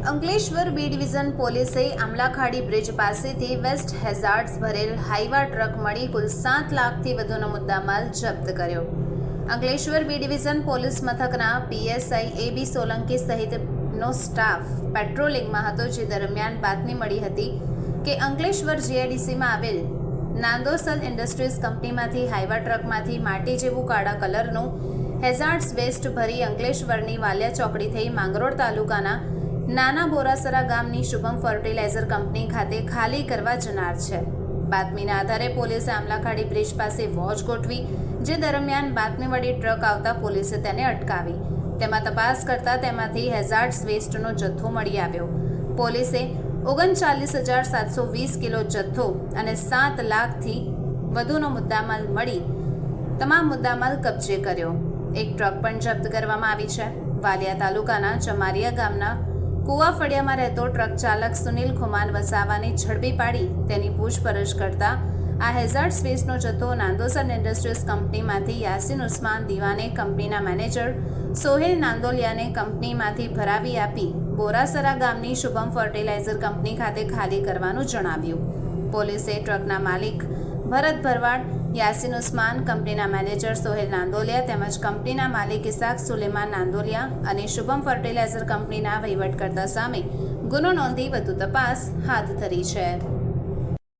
Ankleshwar B division પોલીસે Amlakhadi bridge પાસેથી waste હેઝાર્ડ્સ ભરેલ હાઈવા ટ્રક મળી કુલ સાત લાખથી વધુનો મુદ્દામાલ જપ્ત કર્યો. અંકલેશ્વર બી ડિવિઝન પોલીસ મથકના પીએસઆઈ એ બી સોલંકી સહિતનો સ્ટાફ પેટ્રોલિંગમાં હતો, જે દરમિયાન બાતમી મળી હતી કે અંકલેશ્વર જીઆઈડીસીમાં આવેલ નાંદોસલ ઇન્ડસ્ટ્રીઝ કંપનીમાંથી હાઈવા ટ્રકમાંથી માટી જેવું કાળા કલરનું હેઝાર્ડ્સ વેસ્ટ ભરી અંકલેશ્વરની વાલિયા ચોકડી થઈ માંગરોળ તાલુકાના નાના બોરાસરા ગામની શુભમ ફર્ટિલાઇઝર કંપની ખાતે ખાલી કરવા જનાર છે. બાતમીના આધારે પોલીસે આમલાખાડી બ્રિજ પાસે વોચ ગોઠવી, જે દરમિયાન બાતમી મળી ટ્રક આવતા પોલીસે તેને અટકાવી. તેમાં તપાસ કરતા તેમાંથી હેઝાર્ડ્સ વેસ્ટનો જથ્થો મળી આવ્યો. પોલીસે ઓગણચાલીસ હજાર સાતસો વીસ કિલો જથ્થો અને સાત લાખથી વધુનો મુદ્દામાલ મળી તમામ મુદ્દામાલ કબજે કર્યો. એક ટ્રક પણ જપ્ત કરવામાં આવી છે. વાલિયા તાલુકાના ચમારિયા ગામના કુવા ફળિયામાં રહેતો ટ્રક ચાલક સુનિલ ખુમાન વસાવાને ઝડપી પાડી તેની પૂછપરછ કરતા આ હેઝાર્ડ સ્પેસનો જથ્થો નાંદોસર ઇન્ડસ્ટ્રીઝ કંપનીમાંથી યાસીન ઉસ્માન દીવાને કંપનીના મેનેજર સોહેલ નાંદોલિયાને કંપનીમાંથી ભરાવી આપી બોરાસરા ગામની શુભમ ફર્ટિલાઇઝર કંપની ખાતે ખાલી કરવાનું જણાવ્યું. પોલીસે ટ્રકના માલિક ભરત ભરવાડ, યાસીન ઉસ્માન, કંપનીના મેનેજર સોહેલ નાંદોલિયા તેમજ કંપનીના માલિક ઇસાક સુલેમાન નાંદોલિયા અને શુભમ ફર્ટિલાઇઝર કંપનીના વહીવટકર્તા સામે ગુનો નોંધી વધુ તપાસ હાથ ધરી છે.